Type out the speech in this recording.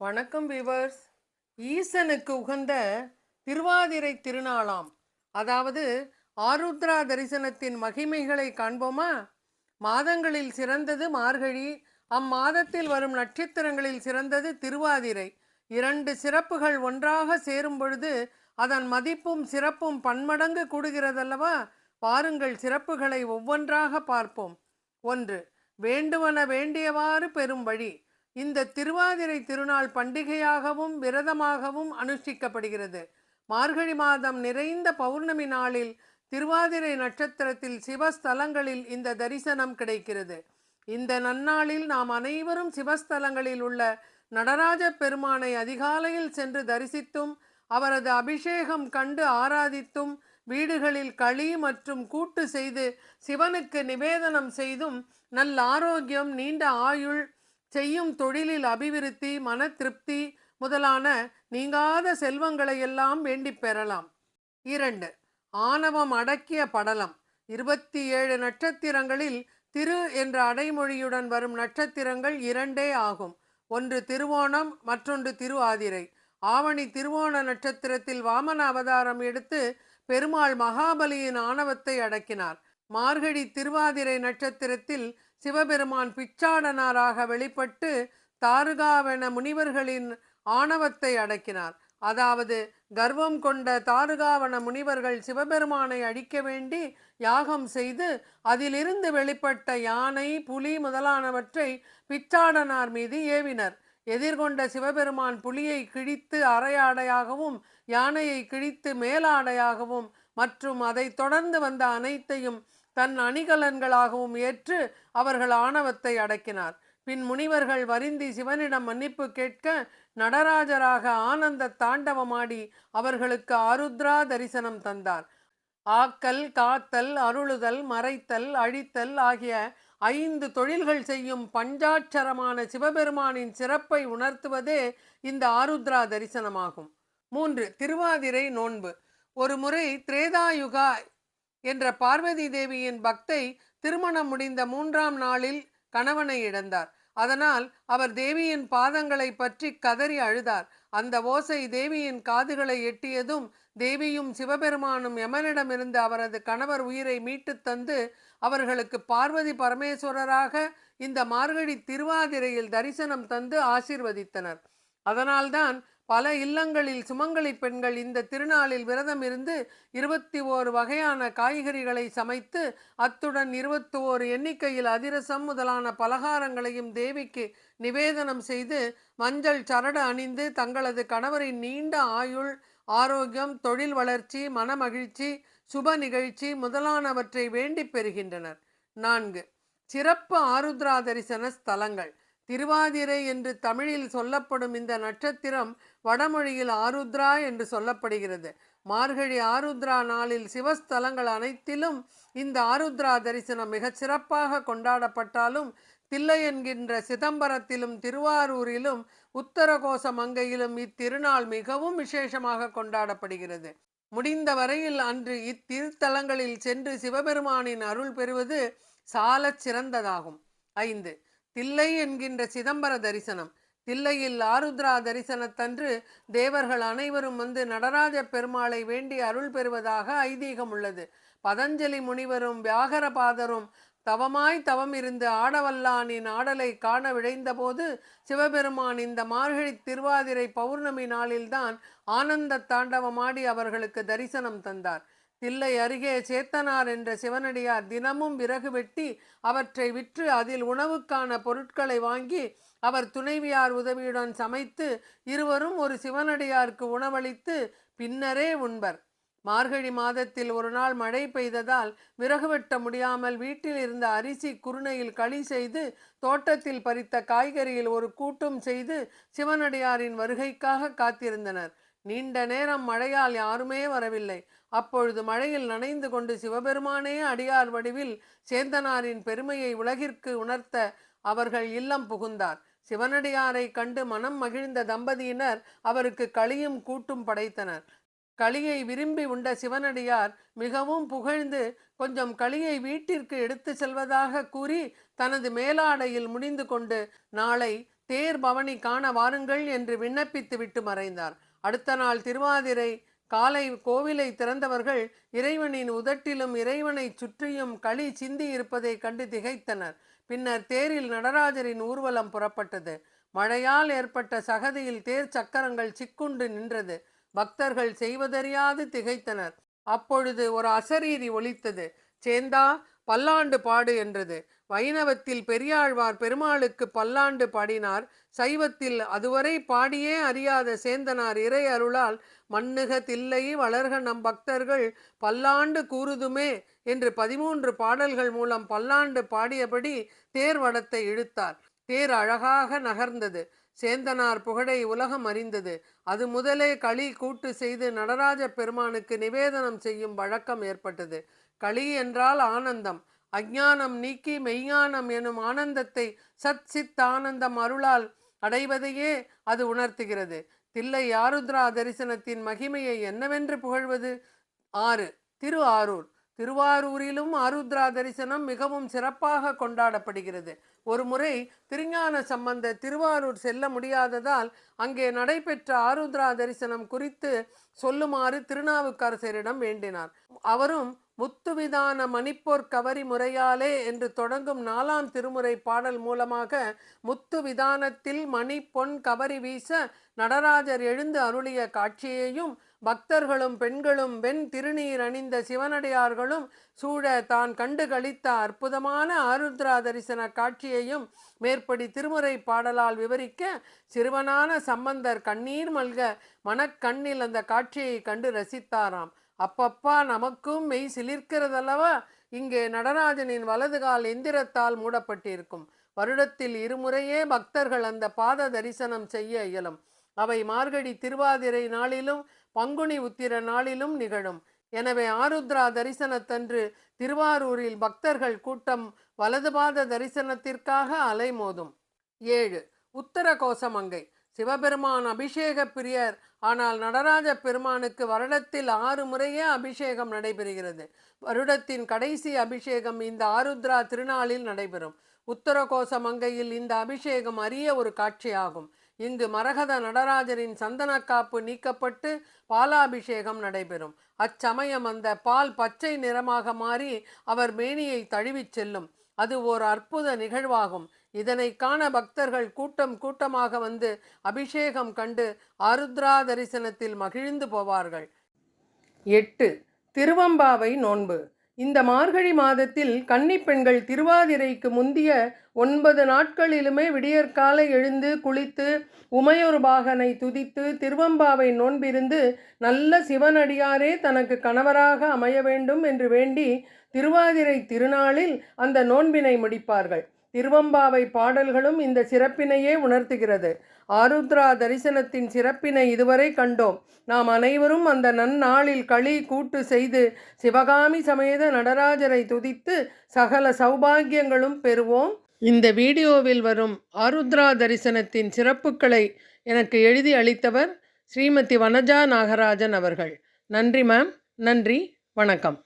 வணக்கம் விவர்ஸ் ஈசனுக்கு உகந்த திருவாதிரை திருநாளாம். அதாவது ஆருத்ரா தரிசனத்தின் மகிமைகளை காண்போமா? மாதங்களில் சிறந்தது மார்கழி. அம்மாதத்தில் வரும் நட்சத்திரங்களில் சிறந்தது திருவாதிரை. இரண்டு சிறப்புகள் ஒன்றாக சேரும் பொழுது அதன் மதிப்பும் சிறப்பும் பன்மடங்கு கூடுகிறதல்லவா? பாருங்கள் சிறப்புகளை ஒவ்வொன்றாக பார்ப்போம். ஒன்று வேண்டுவன வேண்டியவாறு பெறும் வழி. இந்த திருவாதிரை திருநாள் பண்டிகையாகவும் விரதமாகவும் அனுஷ்டிக்கப்படுகிறது. மார்கழி மாதம் நிறைந்த பௌர்ணமி நாளில் திருவாதிரை நட்சத்திரத்தில் சிவஸ்தலங்களில் இந்த தரிசனம் கிடைக்கிறது. இந்த நன்னாளில் நாம் அனைவரும் சிவஸ்தலங்களில் உள்ள நடராஜ பெருமானை அதிகாலையில் சென்று தரிசித்தும் அவரது அபிஷேகம் கண்டு ஆராதித்தும் வீடுகளில் களி மற்றும் கூட்டு செய்து சிவனுக்கு நிவேதனம் செய்தும் நல்ல ஆரோக்கியம் நீண்ட ஆயுள் செய்யும் தொழிலில் அபிவிருத்தி மன திருப்தி முதலான நீங்காத செல்வங்களை எல்லாம் வேண்டி பெறலாம். இரண்டு ஆணவம் அடக்கிய படலம். இருபத்தி ஏழு நட்சத்திரங்களில் திரு என்ற அடைமொழியுடன் வரும் நட்சத்திரங்கள் இரண்டே ஆகும். ஒன்று திருவோணம் மற்றொன்று திருவாதிரை. ஆவணி திருவோண நட்சத்திரத்தில் வாமன அவதாரம் எடுத்து பெருமாள் மகாபலியின் ஆணவத்தை அடக்கினார். மார்கழி திருவாதிரை நட்சத்திரத்தில் சிவபெருமான் பிச்சாடனாராக வெளிப்பட்டு தாருகாவென முனிவர்களின் ஆணவத்தை அடக்கினார். அதாவது கர்வம் கொண்ட தாருகாவன முனிவர்கள் சிவபெருமானை அழிக்க வேண்டி யாகம் செய்து அதிலிருந்து வெளிப்பட்ட யானை புலி முதலானவற்றை பிச்சாடனார் மீது ஏவினர். எதிர்கொண்ட சிவபெருமான் புலியை கிழித்து அரையாடையாகவும் யானையை கிழித்து மேலாடையாகவும் மற்றும் அதை தொடர்ந்து வந்த அனைத்தையும் தன் அணிகலன்களாகவும் ஏற்று அவர்கள் ஆணவத்தை அடக்கினார். பின் முனிவர்கள் வருந்தி சிவனிடம் மன்னிப்பு கேட்க நடராஜராக ஆனந்த தாண்டவமாடி அவர்களுக்கு ஆருத்ரா தரிசனம் தந்தார். ஆக்கல் காத்தல் அருளுதல் மறைத்தல் அழித்தல் ஆகிய ஐந்து தொழில்கள் செய்யும் பஞ்சாட்சரமான சிவபெருமானின் சிறப்பை உணர்த்துவதே இந்த ஆருத்ரா தரிசனமாகும். மூன்று திருவாதிரை நோன்பு. ஒரு முறை திரேதாயுகா என்ற பார்வதி தேவியின் பக்தை திருமணம் முடிந்த மூன்றாம் நாளில் கணவனை இழந்தார். அதனால் அவர் தேவியின் பாதங்களை பற்றி கதறி அழுதார். அந்த ஓசை தேவியின் காதுகளை எட்டியதும் தேவியும் சிவபெருமானும் யமனிடமிருந்து அவரது கணவர் உயிரை மீட்டுத் தந்து அவர்களுக்கு பார்வதி பரமேஸ்வரராக இந்த மார்கழி திருவாதிரையில் தரிசனம் தந்து ஆசீர்வதித்தனர். அதனால்தான் பல இல்லங்களில் சுமங்கலி பெண்கள் இந்த திருநாளில் விரதம் இருந்து இருபத்தி ஓரு வகையான காய்கறிகளை சமைத்து அத்துடன் இருபத்தி ஓரு எண்ணிக்கையில் அதிரசம் முதலான பலகாரங்களையும் தேவிக்கு நிவேதனம் செய்து மஞ்சள் சரடு அணிந்து தங்களது கணவரின் நீண்ட ஆயுள் ஆரோக்கியம் தொழில் வளர்ச்சி மனமகிழ்ச்சி சுப நிகழ்ச்சி முதலானவற்றை வேண்டிப் பெறுகின்றனர். நான்கு சிறப்பு ஆருத்ரா தரிசன ஸ்தலங்கள். திருவாதிரை என்று தமிழில் சொல்லப்படும் இந்த நட்சத்திரம் வடமொழியில் ஆருத்ரா என்று சொல்லப்படுகிறது. மார்கழி ஆருத்ரா நாளில் சிவஸ்தலங்கள் அனைத்திலும் இந்த ஆருத்ரா தரிசனம் மிகச் சிறப்பாக கொண்டாடப்பட்டாலும் தில்லை என்கின்ற சிதம்பரத்திலும் திருவாரூரிலும் உத்தரகோச மங்கையிலும் இத்திருநாள் மிகவும் விசேஷமாக கொண்டாடப்படுகிறது. முடிந்த வரையில் அன்று இத்திருத்தலங்களில் சென்று சிவபெருமானின் அருள் பெறுவது சாலச் சிறந்ததாகும். ஐந்து தில்லை என்கின்ற சிதம்பர தரிசனம். தில்லையில் ஆருத்ரா தரிசனத்தன்று தேவர்கள் அனைவரும் வந்து நடராஜ பெருமாளை வேண்டி அருள் பெறுவதாக ஐதீகம் உள்ளது. பதஞ்சலி முனிவரும் வியாகரபாதரும் தவமாய் தவம் இருந்து ஆடவல்லானின் ஆடலை காண விழைந்தபோது சிவபெருமான் இந்த மார்கழி திருவாதிரை பௌர்ணமி நாளில்தான் ஆனந்த தாண்டவமாடி அவர்களுக்கு தரிசனம் தந்தார். தில்லை அருகே சேத்தனார் என்ற சிவனடியார் தினமும் விறகு வெட்டி அவற்றை விற்று அதில் உணவுக்கான பொருட்களை வாங்கி அவர் துணைவியார் உதவியுடன் சமைத்து இருவரும் ஒரு சிவனடியாருக்கு உணவளித்து பின்னரே உண்பர். மார்கழி மாதத்தில் ஒரு நாள் மழை பெய்ததால் விறகு வெட்ட முடியாமல் வீட்டில் இருந்த அரிசி குருணையில் களி செய்து தோட்டத்தில் பறித்த காய்கறியில் ஒரு கூட்டும் செய்து சிவனடியாரின் வருகைக்காக காத்திருந்தனர். நீண்ட நேரம் மழையால் யாருமே வரவில்லை. அப்பொழுது மழையில் நனைந்து கொண்டு சிவபெருமானே அடியார் வடிவில் சேந்தனாரின் பெருமையை உலகிற்கு உணர்த்த அவர்கள் இல்லம் புகுந்தார். சிவனடியாரை கண்டு மனம் மகிழ்ந்த தம்பதியினர் அவருக்கு களியும் கூட்டும் படைத்தனர். களியை விரும்பி உண்ட சிவனடியார் மிகவும் புகழ்ந்து கொஞ்சம் களியை வீட்டிற்கு எடுத்து செல்வதாக கூறி தனது மேலாடையில் முடிந்து கொண்டு நாளை தேர் பவனி காண வாருங்கள் என்று விண்ணப்பித்து விட்டு மறைந்தார். அடுத்த நாள் திருவாதிரை காலை கோவிலை திறந்தவர்கள் இறைவனின் உதட்டிலும் இறைவனை சுற்றியும் களி சிந்தி இருப்பதை கண்டு திகைத்தனர். பின்னர் தேரில் நடராஜரின் ஊர்வலம் புறப்பட்டது. மழையால் ஏற்பட்ட சகதியில் தேர் சக்கரங்கள் சிக்குண்டு நின்றது. பக்தர்கள் செய்வதறியாது திகைத்தனர். அப்பொழுது ஒரு அசரீரி ஒலித்தது. சேந்தா பல்லாண்டு பாடு என்றது. வைணவத்தில் பெரியாழ்வார் பெருமாளுக்கு பல்லாண்டு பாடினார். சைவத்தில் அதுவரை பாடியே அறியாத சேந்தனார் இறை அருளால் மண்ணுக தில்லை வளர்க நம் பக்தர்கள் பல்லாண்டு கூறுதுமே என்று பதிமூன்று பாடல்கள் மூலம் பல்லாண்டு பாடியபடி தேர் வடத்தை இழுத்தார். தேர் அழகாக நகர்ந்தது. சேந்தனார் புகழை உலகம் அறிந்தது. அது முதலே களி கூட்டு செய்து நடராஜ பெருமானுக்கு நிவேதனம் செய்யும் வழக்கம் ஏற்பட்டது. களி என்றால் ஆனந்தம். அஜானம் நீக்கி மெய்ஞானம் எனும் ஆனந்தத்தை சத் சித் ஆனந்தம் அருளால் அடைவதையே அது உணர்த்துகிறது. தில்லை ஆருத்ரா தரிசனத்தின் மகிமையை என்னவென்று புகழ்வது? ஆறு. திரு ஆரூர். திருவாரூரிலும் ஆருத்ரா தரிசனம் மிகவும் சிறப்பாக கொண்டாடப்படுகிறது. ஒரு முறை திருஞான சம்பந்த திருவாரூர் செல்ல முடியாததால் அங்கே நடைபெற்ற ஆருத்ரா தரிசனம் குறித்து சொல்லுமாறு திருநாவுக்கரசரிடம் வேண்டினார். அவரும் முத்துவிதான மணிப்போர் கவரி முறையாலே என்று தொடங்கும் நாலாம் திருமுறை பாடல் மூலமாக முத்து விதானத்தில் மணி பொன் கவரி வீச நடராஜர் எழுந்து அருளிய காட்சியையும் பக்தர்களும் பெண்களும் வெண் திருநீர் அணிந்த சிவனடியார்களும் சூழ தான் கண்டு கழித்த அற்புதமான ஆருத்ரா தரிசன காட்சியையும் மேற்படி திருமுறை பாடலால் விவரிக்க சிறுவனான சம்பந்தர் கண்ணீர் மல்க மனக்கண்ணில் அந்த காட்சியை கண்டு ரசித்தாராம். அப்பப்பா நமக்கும் மெய் சிலிர்க்கிறதல்லவா? இங்கே நடராஜனின் வலது கால் எந்திரத்தால் மூடப்பட்டிருக்கும். வருடத்தில் இருமுறையே பக்தர்கள் அந்த பாத தரிசனம் செய்ய இயலும். அவை மார்கழி திருவாதிரை நாளிலும் பங்குனி உத்திர நாளிலும் நிகழும். எனவே ஆருத்ரா தரிசனத்தன்று திருவாரூரில் பக்தர்கள் கூட்டம் வலதுபாத தரிசனத்திற்காக அலைமோதும். ஏழு. உத்தர கோசமங்கை சிவபெருமான் அபிஷேக பிரியர். ஆனால் நடராஜ பெருமானுக்கு வருடத்தில் ஆறு முறையே அபிஷேகம் நடைபெறுகிறது. வருடத்தின் கடைசி அபிஷேகம் இந்த ஆருத்ரா திருநாளில் நடைபெறும். உத்தரகோச மங்கையில் இந்த அபிஷேகம் அரிய ஒரு காட்சியாகும். இங்கு மரகத நடராஜரின் சந்தனக்காப்பு நீக்கப்பட்டு பாலாபிஷேகம் நடைபெறும். அச்சமயம் அந்த பால் பச்சை நிறமாக மாறி அவர் மேனியை தழுவிச் செல்லும். அது ஓர் அற்புத நிகழ்வாகும். இதனை காண பக்தர்கள் கூட்டம் கூட்டமாக வந்து அபிஷேகம் கண்டு ஆருத்ரா தரிசனத்தில் மகிழ்ந்து போவார்கள். எட்டு. திருவம்பாவை நோன்பு. இந்த மார்கழி மாதத்தில் கன்னிப்பெண்கள் திருவாதிரைக்கு முந்திய ஒன்பது நாட்களிலுமே விடியற்காலை எழுந்து குளித்து உமையொரு பாகனை துதித்து திருவம்பாவை நோன்பிருந்து நல்ல சிவனடியாரே தனக்கு கணவராக அமைய வேண்டும் என்று வேண்டி திருவாதிரை திருநாளில் அந்த நோன்பினை முடிப்பார்கள். திருவம்பாவை பாடல்களும் இந்த சிறப்பினையே உணர்த்துகிறது. ஆருத்ரா தரிசனத்தின் சிறப்பினை இதுவரை கண்டோம். நாம் அனைவரும் அந்த நன்னாளில் களி கூட்டு செய்து சிவகாமி சமேத நடராஜரை துதித்து சகல சௌபாகியங்களும் பெறுவோம். இந்த வீடியோவில் வரும் ஆருத்ரா தரிசனத்தின் சிறப்புகளை எனக்கு எழுதி அளித்தவர் ஸ்ரீமதி வனஜா நாகராஜன் அவர்கள். நன்றி மேம். நன்றி. வணக்கம்.